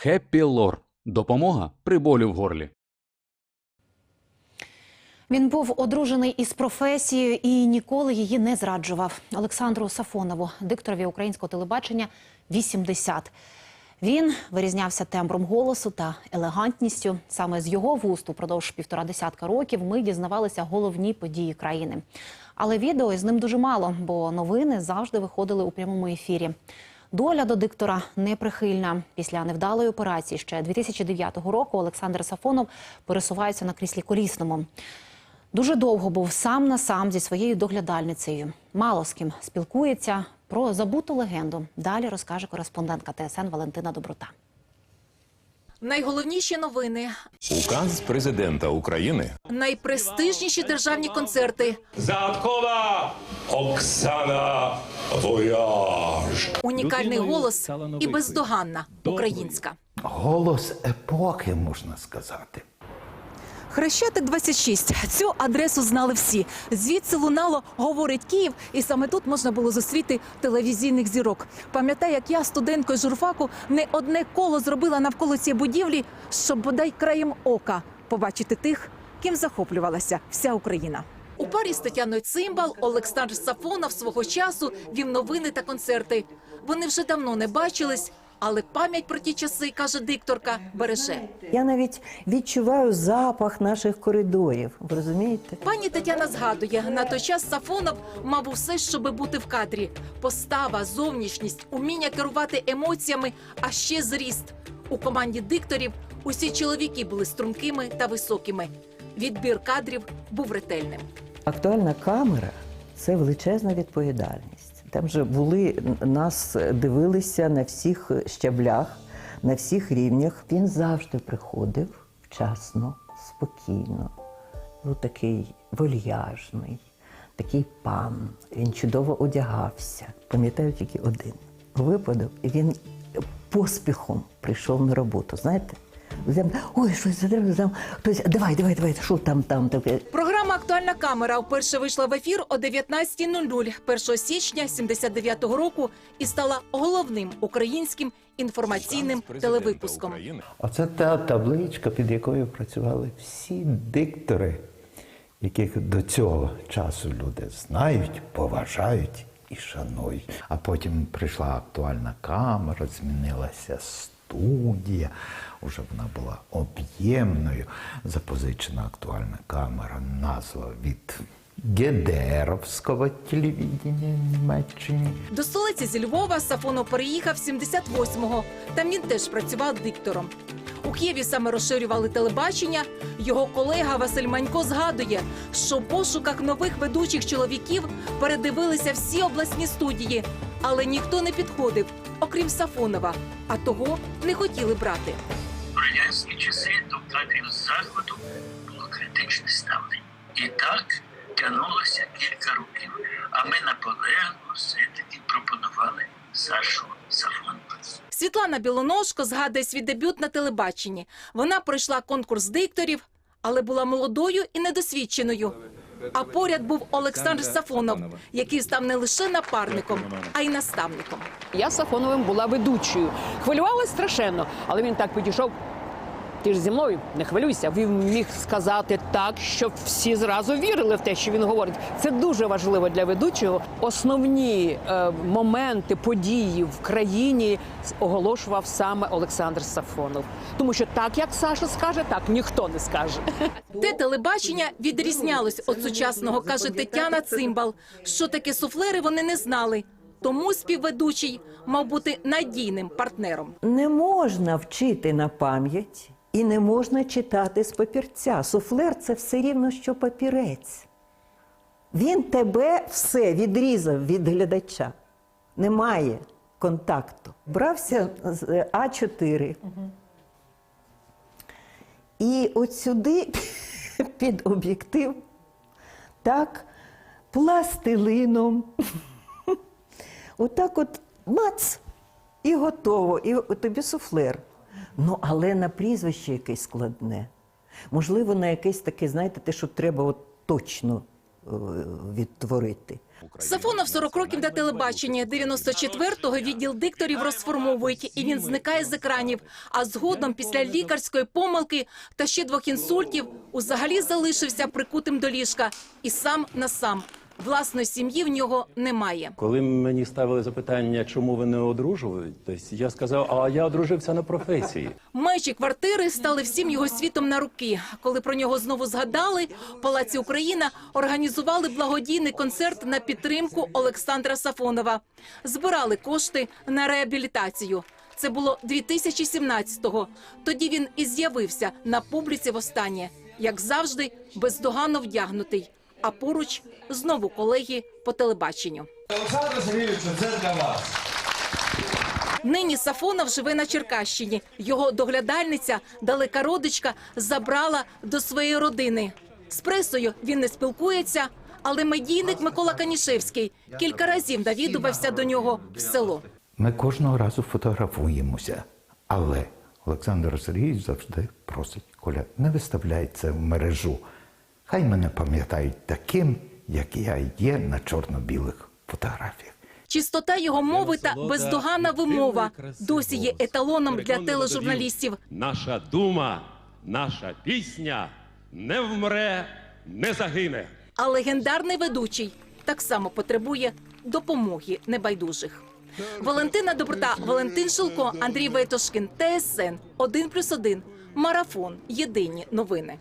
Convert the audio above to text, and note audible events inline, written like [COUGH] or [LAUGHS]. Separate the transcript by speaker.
Speaker 1: Хеппі Лор. Допомога при болі в горлі.
Speaker 2: Він був одружений із професією і ніколи її не зраджував. Олександру Сафонову, дикторові українського телебачення, 80. Він вирізнявся тембром голосу та елегантністю. Саме з його вуст упродовж півтора десятка років ми дізнавалися головні події країни. Але відео із ним дуже мало, бо новини завжди виходили у прямому ефірі. Доля до диктора неприхильна. Після невдалої операції ще 2009 року Олександр Сафонов пересувається на кріслі колісному. Дуже довго був сам на сам зі своєю доглядальницею. Мало з ким спілкується про забуту легенду. Далі розкаже кореспондентка ТСН Валентина Доброта.
Speaker 3: Найголовніші новини,
Speaker 4: Указ президента України
Speaker 3: найпрестижніші державні концерти,
Speaker 5: Загадкова Оксана Вояж.
Speaker 3: унікальний голос і бездоганна українська.
Speaker 6: Голос епохи, можна сказати.
Speaker 3: Хрещатик 26. Цю адресу знали всі. Звідси лунало говорить Київ, і саме тут можна було зустріти телевізійних зірок. Пам'ятаю, як я студенткою журфаку не одне коло зробила навколо цієї будівлі, щоб бодай краєм ока побачити тих, ким захоплювалася вся Україна. У парі з Тетяною Цимбал Олександр Сафонов свого часу вів новини та концерти. Вони вже давно не бачились, але пам'ять про ті часи, каже дикторка, береже.
Speaker 7: Я навіть відчуваю запах наших коридорів. Ви розумієте?
Speaker 3: Пані Тетяна згадує, на той час Сафонов мав усе, щоби бути в кадрі: постава, зовнішність, уміння керувати емоціями, а ще зріст. У команді дикторів усі чоловіки були стрункими та високими. Відбір кадрів був ретельним.
Speaker 7: Актуальна камера це величезна відповідальність. Там же були нас дивилися на всіх щаблях, на всіх рівнях. Він завжди приходив вчасно, спокійно. Був такий вольяжний, такий пан. Він чудово одягався. Пам'ятаю тільки один випадок. Він поспіхом прийшов на роботу. Знаєте? Ой, щось там хтось. Давай, давай, давай, що там, там таке.
Speaker 3: Актуальна камера вперше вийшла в ефір о 19.00 1 січня 79-го року і стала головним українським інформаційним телевипуском.
Speaker 6: Оце та табличка, під якою працювали всі диктори, яких до цього часу люди знають, поважають і шанують. А потім прийшла актуальна камера, змінилася студія. Уже вона була об'ємною. Запозичена актуальна камера, назва від Гедеровського телевідення Німеччині.
Speaker 3: До столиці зі Львова Сафонов переїхав 78-го. Там він теж працював диктором. У Києві саме розширювали телебачення. Його колега Василь Манько згадує, що в пошуках нових ведучих чоловіків передивилися всі обласні студії, але ніхто не підходив, окрім Сафонова. А того не хотіли брати.
Speaker 8: В радянські часи до кадрів заходу було критичне ставлення. І так тягнулося кілька років. А ми наполегливо все-таки пропонували Сашу Сафонова.
Speaker 3: Світлана Білоножко згадує свій дебют на телебаченні. Вона пройшла конкурс дикторів, але була молодою і недосвідченою. А поряд був Олександр Сафонов, який став не лише напарником, а й наставником.
Speaker 9: Я Сафоновим була ведучою. Хвилювалася страшенно, але він так підійшов. Ти ж зі мною не хвилюйся. Він міг сказати так, щоб всі зразу вірили в те, що він говорить. Це дуже важливо для ведучого. Основні е, моменти події в країні оголошував саме Олександр Сафонов. Тому що так, як Саша скаже, так ніхто не скаже.
Speaker 3: Те телебачення відрізнялось від сучасного, каже Тетяна Цимбал. Що таке суфлери, вони не знали. Тому співведучий мав бути надійним партнером.
Speaker 7: Не можна вчити на пам'ять і не можна читати з папірця. Суфлер це все рівно, що папірець. Він тебе все відрізав від глядача. Немає контакту. Брався з А4. І от сюди [LAUGHS] під об'єктив, так, пластилином. [LAUGHS] Отак от мац, і готово, і тобі суфлер. Ну, але на прізвище якесь складне. Можливо, на якесь таке, знаєте, те, що треба от точно відтворити.
Speaker 3: Сафонов 40 років на телебаченні. 94-го відділ дикторів розформовують, і він зникає з екранів. А згодом, після лікарської помилки та ще двох інсультів, узагалі залишився прикутим до ліжка. І сам на сам. Власної сім'ї в нього немає.
Speaker 10: Коли мені ставили запитання, чому ви не одружуєтесь, я сказав, а я одружився на професії.
Speaker 3: Межі квартири стали всім його світом на руки. Коли про нього знову згадали, Палаці Україна організували благодійний концерт на підтримку Олександра Сафонова. Збирали кошти на реабілітацію. Це було 2017-го. Тоді він і з'явився на публіці востаннє, як завжди, бездоганно вдягнутий. А поруч знову колеги по телебаченню.
Speaker 5: Олександр Сергійович, це для вас.
Speaker 3: Нині Сафонов живе на Черкащині. Його доглядальниця, далека родичка, забрала до своєї родини. З пресою він не спілкується, але медійник Микола Канішевський кілька разів навідувався до нього в село.
Speaker 6: Ми кожного разу фотографуємося. Але Олександр Сергійович завжди просить, Коля, не виставляй це в мережу. Хай мене пам'ятають таким, як я є на чорно-білих фотографіях.
Speaker 3: Чистота його мови та бездоганна вимова досі є еталоном для тележурналістів.
Speaker 5: Наша дума, наша пісня не вмре, не загине.
Speaker 3: А легендарний ведучий так само потребує допомоги небайдужих. Валентина Доброта, Валентин Шилко, Андрій Вейтошкін, ТСН 1+,1, Марафон. Єдині новини.